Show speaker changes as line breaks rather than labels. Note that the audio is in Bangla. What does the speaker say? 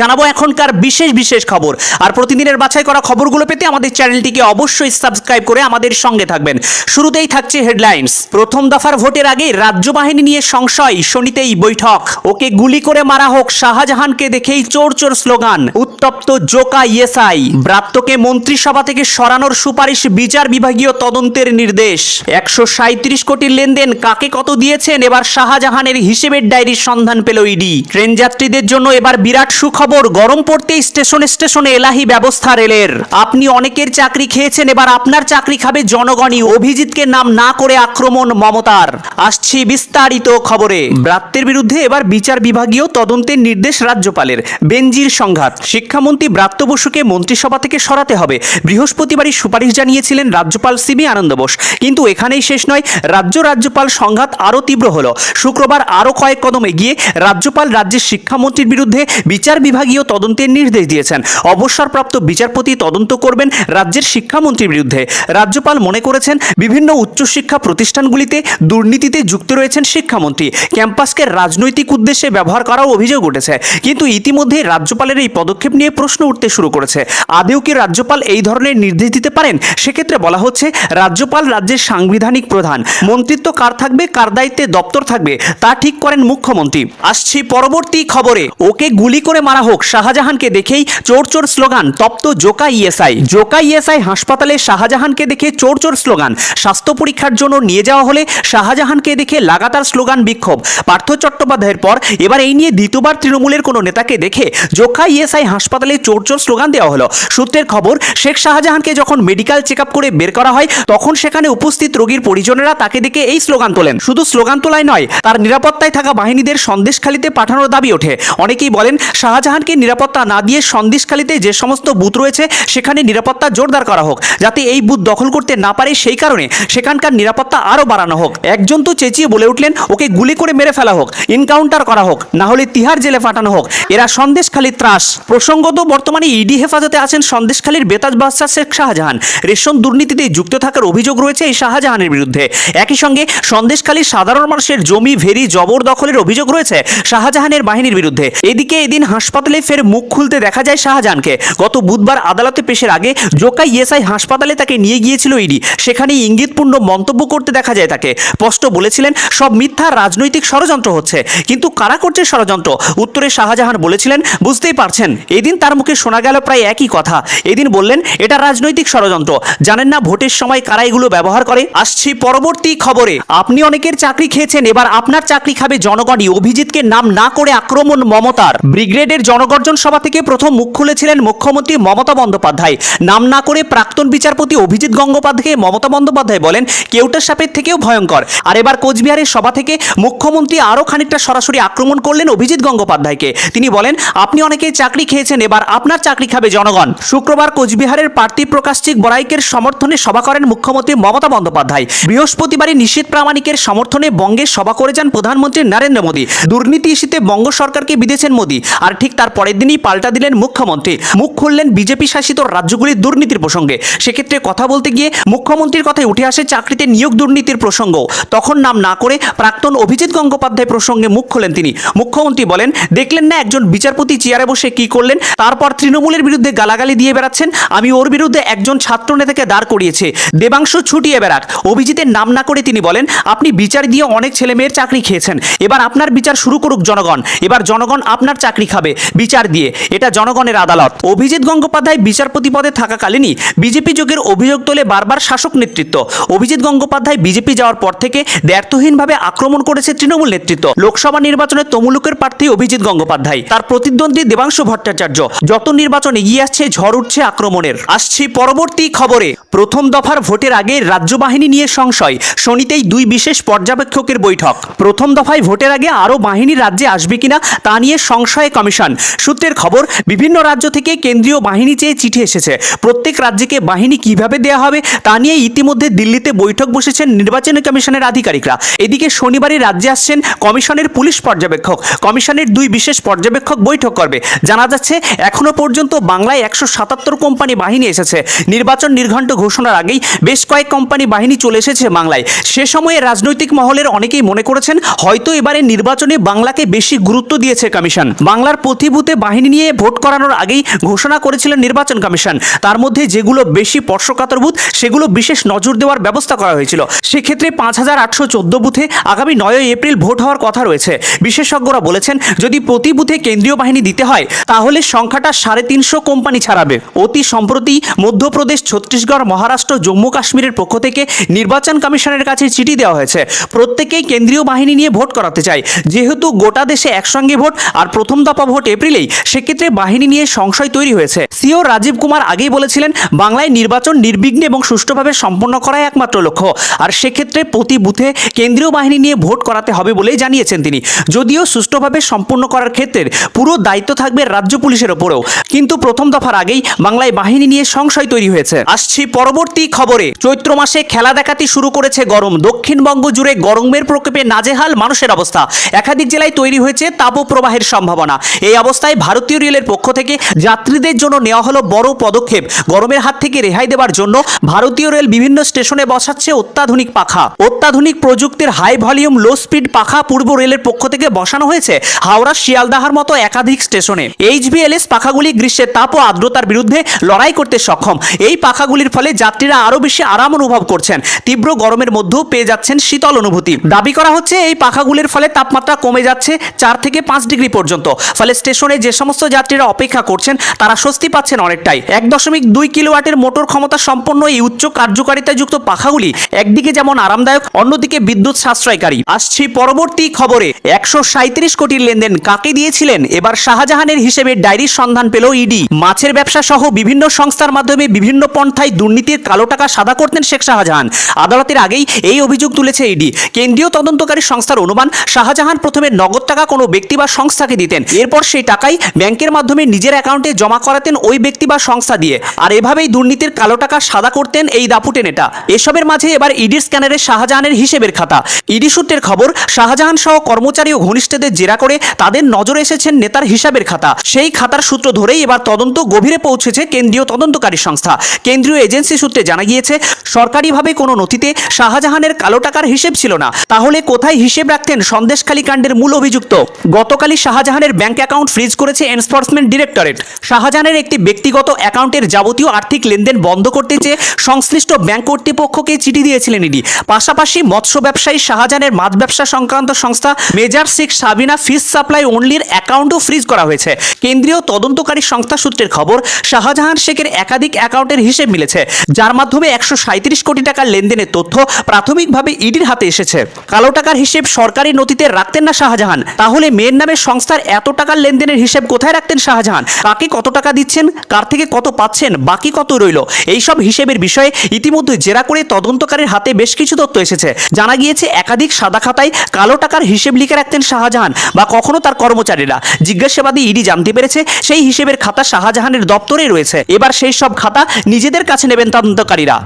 জানাব এখনকার বিশেষ বিশেষ খবর। আর প্রতিদিনের বাছাই করা খবরগুলো পেতে আমাদের চ্যানেলটিকে অবশ্যই সাবস্ক্রাইব করে আমাদের সঙ্গে থাকবেন। শুরুতেই থাকছে হেডলাইন্স। প্রথম দফার ভোটের আগে রাজ্য বাহিনী নিয়ে সংশয়, শনিতেই বৈঠক। ওকে গুলি করে মারা হোক শাহজাহানকে দেখেই চোর চোর স্লোগান। উত্তপ্ত জোকা ইয়েসাই ব্রাত্যকে মন্ত্রিসভা থেকে সরানোর সুপারিশ বিচার বিভাগীয় তদন্তের নির্দেশ। একশো সাঁত্রিশ কোটির লেনদেন কাকে কত দিয়েছেন? এবার শাহজাহানের হিসেবের ডায়েরির সন্ধান পেল ইডি। ট্রেন যাত্রীদের জন্য এবার বিরাট সুখবর গরম পড়তেই স্টেশনে স্টেশনে এলাহি ব্যবস্থা রেলের। আপনি অনেকের চাকরি খেয়েছেন, এবার আপনার চাকরি খাবে জনগণই। অভিজিৎকে নাম না করে আক্রমণ মমতার। আসছি বিস্তারিত খবরে। ব্রাত্যের বিরুদ্ধে এবার বিচার বিভাগীয় তদন্তের নির্দেশ রাজ্যপালের। বেঞ্জির সংঘাত। শিক্ষামন্ত্রী ব্রাত্য বসুকে মন্ত্রিসভা থেকে সরাতে হবে। বৃহস্পতিবারই সুপারিশ জানিয়েছিলেন রাজ্যপাল সিবি আনন্দ বোস। কিন্তু এখানেই শেষ নয়, রাজ্য রাজ্যপাল সংঘাত আরও তীব্র হলো। শুক্রবার আরও কয়েক কদম এগিয়ে রাজ্যপাল, রাজ্যের শিক্ষামন্ত্রীর বিরুদ্ধে বিচার বিভাগীয় তদন্তের নির্দেশ দিয়েছেন। অবসরপ্রাপ্ত বিচারপতি তদন্ত করবেন রাজ্যের শিক্ষামন্ত্রীর বিরুদ্ধে। রাজ্যপাল মনে করেছেন, বিভিন্ন উচ্চশিক্ষা প্রতিষ্ঠানগুলিতে দুর্নীতিতে যুক্ত রয়েছেন শিক্ষামন্ত্রী। ক্যাম্পাসকে রাজনৈতিক উদ্দেশ্যে ব্যবহার করাও অভিযোগ উঠেছে। কিন্তু ইতিমধ্যে রাজ্যপালের এই পদক্ষেপ নিয়ে প্রশ্ন উঠতে শুরু করেছে। আদেও কি রাজ্যপাল এই ধরনের নির্দেশ দিতে পারেন? সেক্ষেত্রে বলা হচ্ছে, রাজ্যপাল রাজ্যের সাংবিধানিক প্রধান। মন্ত্রিত্ব কার থাকবে, কার দায়িত্বে দপ্তর থাকবে, তা ঠিক করেন মুখ্যমন্ত্রী। আসছি পরবর্তী খবরে। ওকে গুলি করে মারা হোক, শাহজাহানকে দেখেই চোর চোর স্লোগান, তপ্ত জোকা ইএসআই। জোকা ইএসআই হাসপাতালে শাহজাহানকে দেখে চোর চোর স্লোগান। স্বাস্থ্য পরীক্ষার জন্য নিয়ে যাওয়া হলে শাহজাহানকে দেখে লাগাতার স্লোগান বিক্ষোভ। পার্থ চট্টোপাধ্যায়ের পর এবার এই নিয়ে দ্বিতীয়বার তৃণমূলের কোনো নেতাকে দেখে জোকা ইএসআই হাসপাতালে চোর চোর স্লোগান দেওয়া হলো। সূত্রের খবর, শেখ শাহজাহানকে যখন মেডিকেল চেক করে বের করা হয়, তখন সেখানে উপস্থিত রোগীর পরিজনেরা তাকে দেখে এই স্লোগান তোলেন। শুধু স্লোগান তোলাই নয়, তার নিরাপত্তায় থাকা বাহিনীদের সন্দেশখালিতে পাঠানোর দাবি ওঠে। অনেকেই বলেন শাহজাহানকে নিরাপত্তা না দিয়ে সন্দেশখালিতে যে সমস্ত বুথ রয়েছে, সেখানে নিরাপত্তা জোরদার করা হোক, যাতে এই বুথ দখল করতে না পারে সেই কারণে সেখানকার নিরাপত্তা আরও বাড়ানো হোক। একজন তো চেঁচিয়ে বলে উঠলেন, ওকে গুলি করে মেরে ফেলা হোক, এনকাউন্টার করা হোক, না হলে তিহার জেলে পাঠানো হোক। এরা সন্দেশখালির ত্রাস। প্রসঙ্গত, বর্তমানে ইডি হেফাজতে আছেন সন্দেশখালীর বেতাজ বাদশাহ শেখ শাহজাহান। রেশন দুর্নীতিতে যুক্ত থাকার অভিযোগ রয়েছে এই শাহজাহানের বিরুদ্ধে। একই সঙ্গে, সন্দেশখালীর সাধারণ মানুষের জমি, ভেরি জবরদখলের অভিযোগ রয়েছে শাহজাহানের বাহিনীর বিরুদ্ধে। এদিকে এদিন হাসপাতালে ফের মুখ খুলতে দেখা যায় শাহজাহানকে। গত বুধবার আদালতে পেশের আগে জোকা ইএসআই হাসপাতালে তাকে নিয়ে গিয়েছিল ইডি। সেখানে ইঙ্গিতপূর্ণ মন্তব্য করতে দেখা যায় তাকে। স্পষ্ট বলেছিলেন, সব মিথ্যা রাজনৈতিক ষড়যন্ত্র হচ্ছে। কিন্তু কারা করছে ষড়যন্ত্র? উত্তরে শাহজাহান বলেছিলেন, বুঝতেই পারছেন, এদিন তার মুখে শোনা গেল প্রায় একই কথা। এদিন বললেন, এটা রাজনৈতিক ষড়যন্ত্র। জানেন না ভোটের সময় কারা এগুলো ব্যবহার করে? আসছি পরবর্তী খবরে। আপনি অনেকের চাকরি খেয়েছেন, এবার আপনার চাকরি খাবে জনগণই। অভিজিৎকে নাম না করে আক্রমণ মমতার। ব্রিগেডের জনগর্জন সভা থেকে প্রথম মুখ খুলেছিলেন মুখ্যমন্ত্রী মমতা বন্দ্যোপাধ্যায়। নাম না করে প্রাক্তন বিচারপতি অভিজিৎ গঙ্গোপাধ্যায় মমতা বন্দ্যোপাধ্যায় বলেন, কেউটার সাপের থেকেও ভয়ঙ্কর। আর এবার কোচবিহারের সভা থেকে মুখ্যমন্ত্রী আরও খানিকটা সরাসরি আক্রমণ করলেন অভিজিৎ গঙ্গোপাধ্যায়কে। তিনি বলেন, আপনি অনেকে চাকরি খেয়েছেন, এবার আপনার চাকরি খাবে জনগণ। শুক্রবার কোচবিহারের প্রার্থী প্রকাশচিক বড়াইকের সমর্থনে সভা করেন মুখ্যমন্ত্রী মমতা বন্দ্যোপাধ্যায়। বৃহস্পতিবারই নিশীত প্রামাণিকের সমর্থনে বঙ্গে সভা করে যান প্রধানমন্ত্রী নরেন্দ্র মোদী। দুর্নীতি ইস্যুতে বঙ্গ সরকারকে বিধেছেন মোদী। আর ঠিক তার পরের দিনই পাল্টা দিলেন মুখ্যমন্ত্রী। মুখ খুললেন বিজেপি শাসিত রাজ্যগুলির দুর্নীতির প্রসঙ্গে। সেক্ষেত্রে কথা বলতে গিয়ে মুখ্যমন্ত্রীর কথায় উঠে আসে চাকরিতে নিয়োগ দুর্নীতির প্রসঙ্গ। তখন নাম না করে প্রাক্তন অভিজিৎ গঙ্গোপাধ্যায় প্রসঙ্গে মুখ খোলেন তিনি। মুখ্যমন্ত্রী বলেন, দেখলেন না একজন বিচারপতি চেয়ারে বসে কি করলেন? তারপর তৃণমূলের বিরুদ্ধে গালাগালি দিয়ে বেড়াচ্ছেন। আমি ওর বিরুদ্ধে একজন ছাত্র নেতাকে দাঁড় করিয়েছে। দেবাংশ ছুটিয়ে বেড়াক। অভিজিতের নাম না করে তিনি বলেন, আপনি বিচার দিয়ে অনেক ছেলে মেয়ের চাকরি খেয়েছেন। এবার আপনার বিচার শুরু করুক জনগণ। এবার জনগণ আপনার চাকরি খাবে। বিচার দিয়ে। এটা জনগণের আদালত। অভিজিৎ গঙ্গোপাধ্যায় বিচারপতি পদে থাকাকালীনই বিজেপি যোগের অভিযোগ তোলে বারবার শাসক নেতৃত্ব। অভিজিৎ গঙ্গোপাধ্যায় বিজেপি যাওয়ার পর থেকে দ্ব্যর্থহীনভাবে আক্রমণ করেছে তৃণমূল নেতৃত্ব। লোকসভা নির্বাচনে তমুলুকের প্রার্থী অভিজিৎ গঙ্গোপাধ্যায়। তার প্রতিদ্বন্দ্বী দেবাংশু ভট্টাচার্য। যত নির্বাচন এগিয়ে আসছে, ঝড় উঠছে আক্রমণের। আসছি পরবর্তী খবরে। প্রথম দফার ভোটের আগে রাজ্য বাহিনী নিয়ে সংশয়। শনিতেই দুই বিশেষ পর্যবেক্ষকের বৈঠক। প্রথম দফায় ভোটের আগে আরও বাহিনী রাজ্যে আসবে কিনা, তা নিয়ে সংশয়ে কমিশন। সূত্রের খবর, বিভিন্ন রাজ্য থেকে কেন্দ্রীয় বাহিনী চেয়ে চিঠি এসেছে। প্রত্যেক রাজ্যকে বাহিনী কীভাবে দেয়া হবে তা নিয়ে ইতিমধ্যে দিল্লিতে বৈঠক বসেছেন নির্বাচন কমিশনের আধিকারিকরা। এদিকে শনিবারই রাজ্যে আসছেন কমিশনের পুলিশ পর্যবেক্ষক। কমিশনের দুই বিশেষ পর্যবেক্ষক বৈঠক করবে। জানা যাচ্ছে, এখনও পর্যন্ত বাংলায় একশো সাতাত্তর কোম্পানি বাহিনী এসেছে। নির্বাচন নির্ঘণ্ট ঘোষণার আগেই বেশ কয়েক কোম্পানি বাহিনী চলে এসেছে বাংলায়। সে সময়ে রাজনৈতিক মহলের অনেকেই মনে করেছেন, হয়তো এবারে নির্বাচনে বাংলাকে বেশি গুরুত্ব দিয়েছে কমিশন। বাংলার প্রতি বুথে বাহিনী নিয়ে ভোট করানোর আগেই ঘোষণা করেছিলেন নির্বাচন কমিশন। তার মধ্যে যেগুলো বেশি স্পর্শকাতর বুথ, সেগুলো বিশেষ নজর দেওয়ার ব্যবস্থা করা হয়েছিল। সেক্ষেত্রে পাঁচ হাজার আটশো চোদ্দ বুথে আগামী নয় এপ্রিল ভোট হওয়ার কথা রয়েছে। বিশেষজ্ঞরা বলেছেন, যদি প্রতি বুথে কেন্দ্রীয় বাহিনী দিতে হয়, তাহলে সংখ্যাটা সাড়ে তিনশো কোম্পানি ছাড়াবে। অতি সম্প্রতি মধ্যপ্রদেশ, ছত্তিশগড়, মহারাষ্ট্র, জম্মু কাশ্মীরের পক্ষ থেকে নির্বাচন কমিশনের কাছে চিঠি দেওয়া হয়েছে। প্রত্যেকেই কেন্দ্রীয় বাহিনী নিয়ে ভোট করাতে চায়। যেহেতু গোটা দেশে একসঙ্গে ভোট, আর প্রথম দফা ভোট এপ্রিলেই সেক্ষেত্রে বাহিনী নিয়ে সংশয় তৈরি হয়েছে। সিও রাজীব কুমার আগেই বলেছিলেন, বাংলায় নির্বাচন নির্বিঘ্নে এবং সুষ্ঠুভাবে সম্পন্ন করাই একমাত্র লক্ষ্য। আর সেক্ষেত্রে প্রতি বুথে কেন্দ্রীয় বাহিনী নিয়ে ভোট করাতে হবে বলেই জানিয়েছেন তিনি। যদিও সুষ্ঠুভাবে সম্পূর্ণ করার ক্ষেত্রে পুরো দায়িত্ব থাকবে রাজ্য পুলিশের ওপরেও। কিন্তু প্রথম দফার আগেই বাংলায় বাহিনী নিয়ে সংশয় তৈরি হয়েছে। আসছি পরবর্তী খবরে। চৈত্র মাসে খেলা দেখাতে শুরু করেছে গরম। দক্ষিণবঙ্গ জুড়ে গরমের প্রকোপে নাজেহাল মানুষের অবস্থা। একাধিক জেলায় তৈরি হয়েছে তাপপ্রবাহের সম্ভাবনা। এই অবস্থায় ভারতীয় রেলের পক্ষ থেকে যাত্রীদের জন্য নেওয়া হলো বড় পদক্ষেপ। গরমের হাত থেকে রেহাই দেওয়ার জন্য ভারতীয় রেল বিভিন্ন স্টেশনে বসাচ্ছে অত্যাধুনিক পাখা। অত্যাধুনিক প্রযুক্তির হাই ভলিউম লো স্পিড পাখা পূর্ব রেলের পক্ষ থেকে বসানো হয়েছে হাওড়া শিয়ালদাহার মতো একাধিক স্টেশনে। এইচবিএলএস পাখাগুলি গ্রীষ্মের তাপ ও আর্দ্রতার বিরুদ্ধে লড়াই করতে সক্ষম। এই পাখাগুলির ফলে যাত্রীরা আরও বেশি আরাম অনুভব করছেন। তীব্র গরমের মধ্যেও পেয়ে যাচ্ছেন শীতল অনুভূতি। দাবি করা হচ্ছে এই পাখাগুলির ফলে তাপমাত্রা কমে যাচ্ছে চার থেকে পাঁচ ডিগ্রি পর্যন্ত। ফলে স্টেশনে যে সমস্ত যাত্রীরা অপেক্ষা করছেন, তারা স্বস্তি পাচ্ছেন অনেকটাই। এক দশমিক দুই কিলোওয়াটের মোটর ক্ষমতা সম্পন্ন এই উচ্চ কার্যকারিতাযুক্ত পাখাগুলি একদিকে যেমন আরামদায়ক, অন্যদিকে বিদ্যুৎ সাশ্রয়কারী। আসছি পরবর্তী খবরে। একশো সাঁত্রিশ কোটির লেনদেন কাকে দিয়েছিলেন? এবার শাহজাহানের হিসেবে ডায়েরির সন্ধান পেল ইডি। মাছের ব্যবসা সহ বিভিন্ন সংস্থার মাধ্যমে বিভিন্ন পন্থায় দুর্নীতির কালো টাকা সাদা করতেন শেখ শাহজাহান। আদালতের আগেই এই অভিযোগ তুলেছে ইডি। কেন্দ্রীয় তদন্তকারী সংস্থার অনুমান, শাহজাহান প্রথমে নগদ টাকা কোনো ব্যক্তি বা সংস্থাকে দিতেন। এরপর সেই টাকাই ব্যাংকের মাধ্যমে নিজের অ্যাকাউন্টে জমা করাতেন ওই ব্যক্তি বা সংস্থা দিয়ে। আর এভাবেই দুর্নীতির কালো টাকা সাদা করতেন এই দাপুটে নেতা এসবের মাঝে এবার ইডির স্ক্যানারে শাহজাহানের হিসেবের খাতা। ইডি সূত্রের খবর, শাহজাহান সহ কর্মচারী ও ঘনিষ্ঠদের জেরা করে তাদের নজরে এসেছেন নেতার হিসাবের খাতা। সেই খাতার সূত্র ধরেই এবার তদন্ত গভীরে পৌঁছেছে কেন্দ্রীয় তদন্তকারী সংস্থা। কেন্দ্রীয় এজেন্সি সূত্রে জানা গিয়েছে, সরকারিভাবে কোনো নথিতে শাহজাহানের কালো টাকার হিসেব ছিল না। তাহলে কোথায় হিসেব রাখতেন সন্দেশখালী কাণ্ডের মূল অভিযুক্ত? গতকালই শাহজাহানের ব্যাংক অ্যাকাউন্ট ফ্রিজ করেছে এনফোর্সমেন্ট ডিরেক্টরেট। শাহজাহানের একটি ব্যক্তিগত অ্যাকাউন্টের যাবতীয় আর্থিক লেনদেন বন্ধ করতে চেয়ে সংশ্লিষ্ট ব্যাংক কর্তৃপক্ষকে চিঠি দিয়েছিলেন ইডি। পাশাপাশি মৎস্য ব্যবসায়ী শাহজাহানের মাছ ব্যবসা সংক্রান্ত সংস্থা measure Sheikh Sabina fish supply অনলির অ্যাকাউন্টও ফ্রিজ করা হয়েছে। কেন্দ্রীয় তদন্তকারী সংস্থা সূত্রের খবর, শাহজাহান শেখের একাধিক অ্যাকাউন্টের হিসেব মিলেছে, যার মাধ্যমে একশো কোটি টাকার লেনদেনের তথ্য প্রাথমিকভাবে ইডির হাতে এসেছে। কালো টাকার হিসেব সরকারি নথিতে রাখতেন না শাহজাহান। তাহলে মেয়ের নামে সংস্থার এত টাকার লেনদেনের হিসেব কোথায় রাখতেন শাহজাহান? কাকে কত টাকা দিচ্ছেন? কার থেকে কত পাচ্ছেন? বাকি কত রইল? এইসব হিসেবের বিষয়ে ইতিমধ্যে জেরা করে তদন্তকারীর হাতে বেশ কিছু তথ্য এসেছে। জানা গিয়েছে, একাধিক সাদা খাতায় কালো টাকার হিসেব লিখে রাখতেন শাহজাহান বা কখনো তার কর্মচারীরা। জিজ্ঞাসাবাদী ইডি জানতে পেরেছে, সেই হিসেবের খাতা শাহজাহানের দপ্তরে রয়েছে। এবার সেই সব খাতা নিজেদের কাছে নেবেন তদন্তকারীরা।